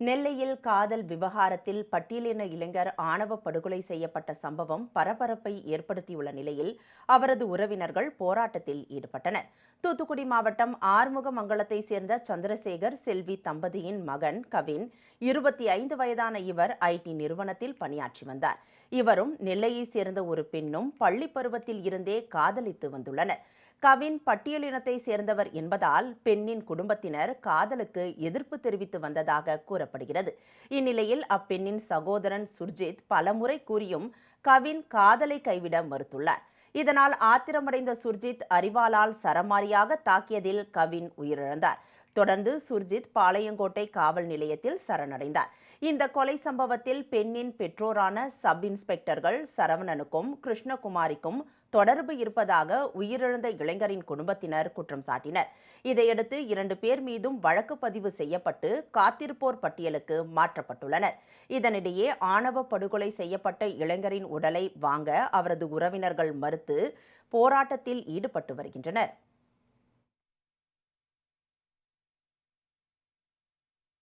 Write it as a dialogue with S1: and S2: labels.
S1: நெல்லையில் காதல் விவகாரத்தில் பட்டியலின இளைஞர் ஆணவ படுகொலை செய்யப்பட்ட சம்பவம் பரபரப்பை ஏற்படுத்தியுள்ள நிலையில் அவரது உறவினர்கள் போராட்டத்தில் ஈடுபட்டனர். தூத்துக்குடி மாவட்டம் ஆறுமுகமங்கலத்தை சேர்ந்த சந்திரசேகர் செல்வி தம்பதியின் மகன் கவின் இருபத்தி ஐந்து வயதான இவர் ஐடி நிறுவனத்தில் பணியாற்றி வந்தார். இவரும் நெல்லையை சேர்ந்த ஒரு பெண்ணும் பள்ளி பருவத்தில் இருந்தே காதலித்து வந்துள்ளனர். கவின் பட்டியலினத்தை சேர்ந்தவர் என்பதால் பெண்ணின் குடும்பத்தினர் காதலுக்கு எதிர்ப்பு தெரிவித்து வந்ததாக கூறப்படுகிறது. இந்நிலையில் அப்பெண்ணின் சகோதரன் சுர்ஜித் பலமுறை கூறியும் கவின் காதலை கைவிட மறுத்துள்ளார். இதனால் ஆத்திரமடைந்த சுர்ஜித் அறிவாளால் சரமாரியாக தாக்கியதில் கவின் உயிரிழந்தார். தொடர்ந்து சுர்ஜித் பாளையங்கோட்டை காவல் நிலையத்தில் சரணடைந்தார். இந்த கொலை சம்பவத்தில் பெண்ணின் பெற்றோரான சப் இன்ஸ்பெக்டர்கள் சரவணனுக்கும் கிருஷ்ணகுமாரிக்கும் தொடர்பு இருப்பதாக உயிரிழந்த இளைஞரின் குடும்பத்தினர் குற்றம் சாட்டினர். இதையடுத்து இரண்டு பேர் மீதும் வழக்கு பதிவு செய்யப்பட்டு காத்திருப்போர் பட்டியலுக்கு மாற்றப்பட்டுள்ளனர். இதனிடையே ஆணவ படுகொலை செய்யப்பட்ட இளைஞரின் உடலை வாங்க அவரது உறவினர்கள் மறுத்து போராட்டத்தில் ஈடுபட்டு வருகின்றனர்.